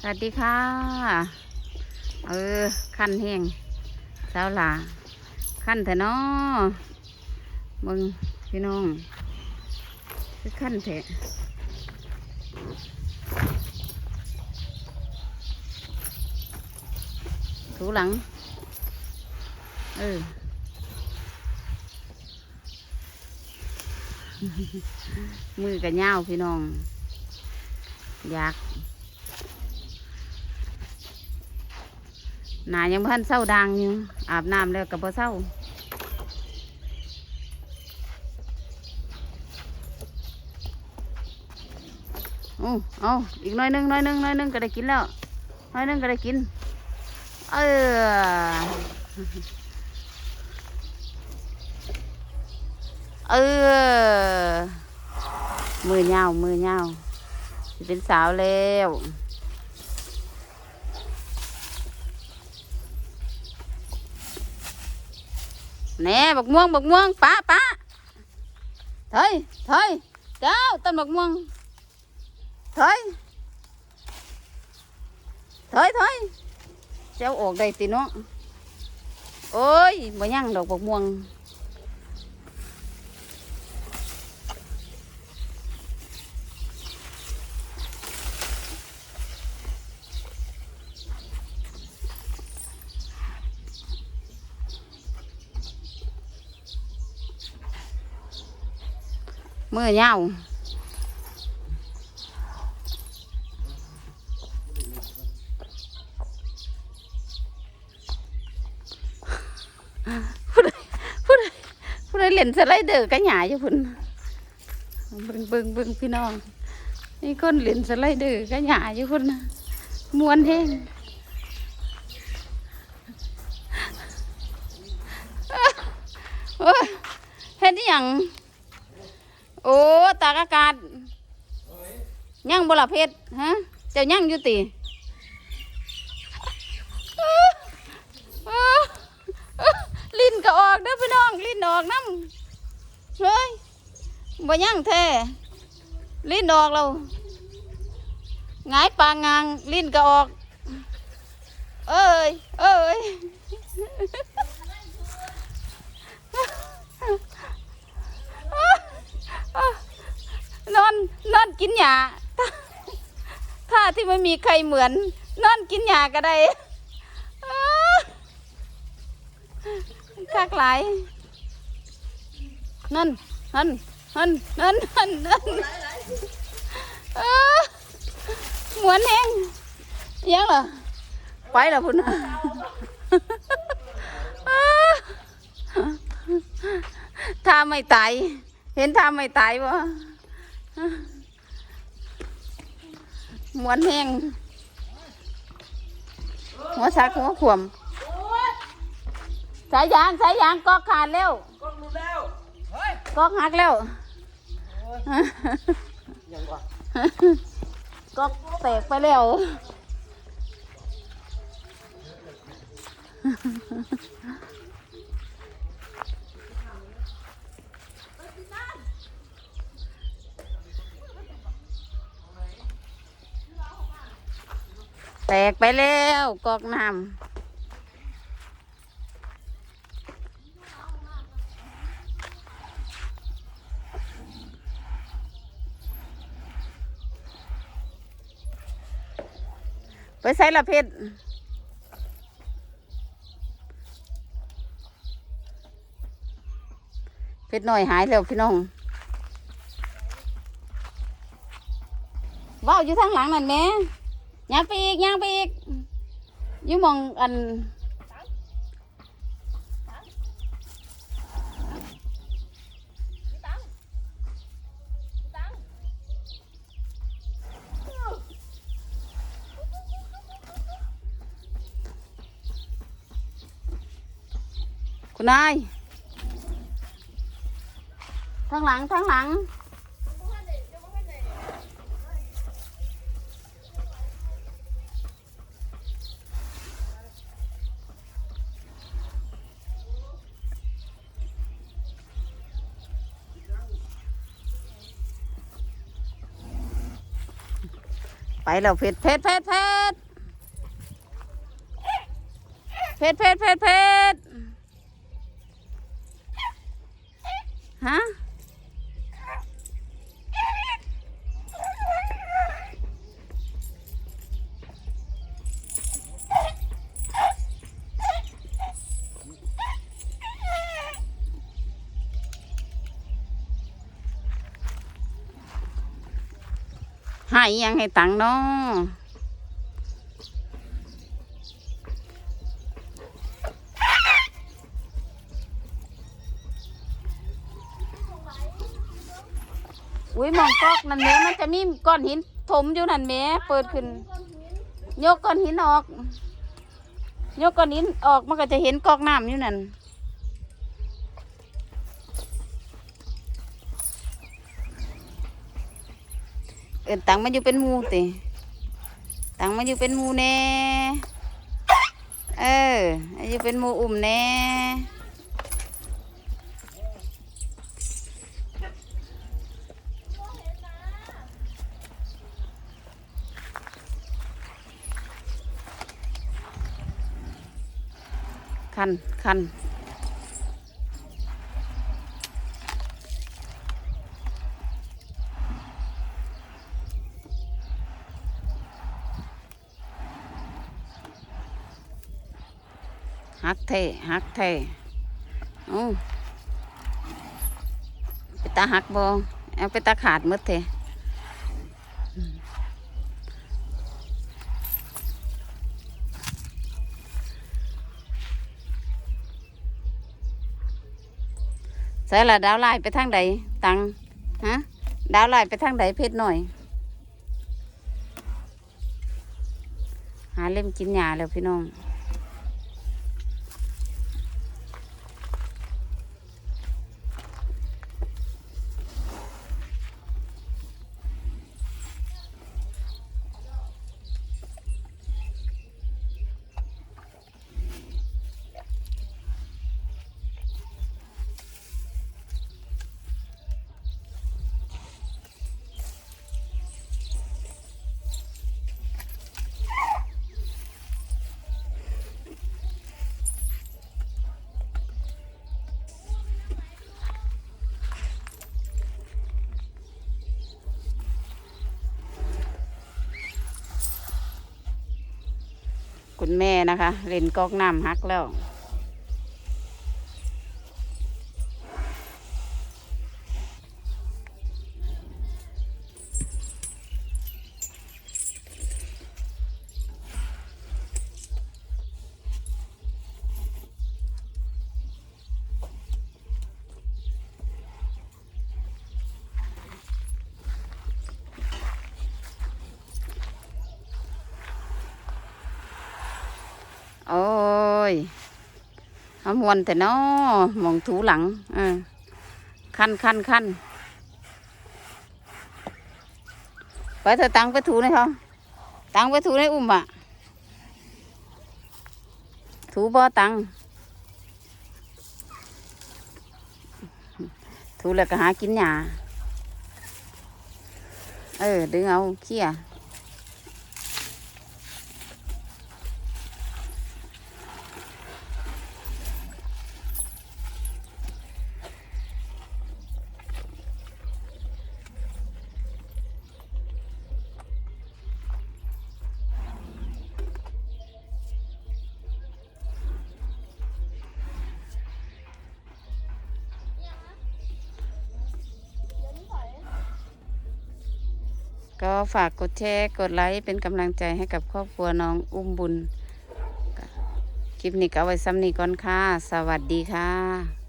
สวัสดีค่ะ เออขั้นแห้งสาวหลาขั้นเถอะนาะมึงพี่น้องคือขั้นเถอะถูหลัง เออมือกันยาวพี่น้อง อยาก หนายังพันเศร้าดังอยู่อาบน้ำแล้วกับพอเศร้าโอ้เอาอีกน้อยหนึงน้อยหนึงน้อยหนึงก็ได้กินแล้วน้อยหนึงก็ได้กิน เออเออมือยาวมือยาวเป็นสาวแล้ว แหน่บักม่วงบักม่วงป้าป้าถอยถอยเจ้าต้นบักม่วงถอยถอยถอยเจ้าออกได้ติเนาะโอ้ยบ่ยังดอกบักม่วง มือเยาวผู้ใดผู้ใดผู้ใดเล่นสไลเดอร์กันหยาอยู่พุ่นเบิ่งเบิ่งเบิ่งพี่น้องนี่คนเล่นสไลเดอร์กันหยาอยู่พุ่นมวนแห้งโอ้ยเฮ็ดอิหยัง โอ้ตากอากาศยังบละเพชรฮะเจ้ายังอยู่ติลิ้นก็ออกเด้อพี่น้องลิ้นออกน้ำเฮ้ยบ่ยังแท้ลิ้นออกแล้วหงายปางงางลิ้นก็ออก เอ้ยเอ้ย นอนนอน กินหญ้าถ้าที่ไม่มีใครเหมือน นอนกินหญ้าก็ได้อ้ากหลายนั่นนั่นนั่นนั่นนั่นนั่นอ้าเหมือนแห้งยังเหรอไปแล้วพุ่นน่าถ้าไม่ตาย เห็นถ้าไม่ตายบ่ มวนแห้งหัวซักหัวขวมสายยางสายยางกอกขาดแล้วก็รู้แล้วเฮ้ยกอกหักแล้วยังวะกอกแตกไปแล้ว กไปแล้วกอกน้ำไปใส่ละเพชรเพชรหน่อยหายแล้วพี่น้องว้าวอยู่ทางหลังนั่นแหม่ ย่างไปอีกย่างไปอีกอยู่หมองอันคุณนายทางหลังทางหลัง ไปแล้วเพชรเพชรเพชรเพชรเพชรเพชรเพชรเพชรฮะ ให้ยังให้ตังเนาะอุ้ยมองกอกนั่นแม่มันจะมีก้อนหินถมอยู่นั่นแม่เปิดขึ้น ยกก้อนหินออก ยกก้อนหินออกมันก็จะเห็นกอกน้ำอยู่นั่น เอินตังมาอยู่เป็นมูติตังมาอยู่เป็นมูแน่เออมาอยู่เป็นมูอุ่มแน่คันคัน ฮักเทฮักเทอู้ไปตาหักบ่เอาไปตาขาดมืดเทใส่ละดาวไล่ไปทางใดตังฮะดาวไล่ไปทางใดเพชรหน่อย หาเล่มกินหญ้าแล้วพี่น้อง คุณแม่นะคะ เล่นกอกน้ำฮักแล้ว โอ้ยเอามวนแต่นอมองถูหลังออคันคันคันไปเธอตังไปถูในเขาตังไปถูในอุ้มอะถูบ่ตังถูแล้วก็หากินหญ้าเออดึงเอาเขี้ย ก็ฝากกดแชร์กดไลค์เป็นกำลังใจให้กับครอบครัวน้องอุ้มบุญ คลิปนี้ก็เอาไว้ซ้ำนี้ก่อนค่ะ สวัสดีค่ะ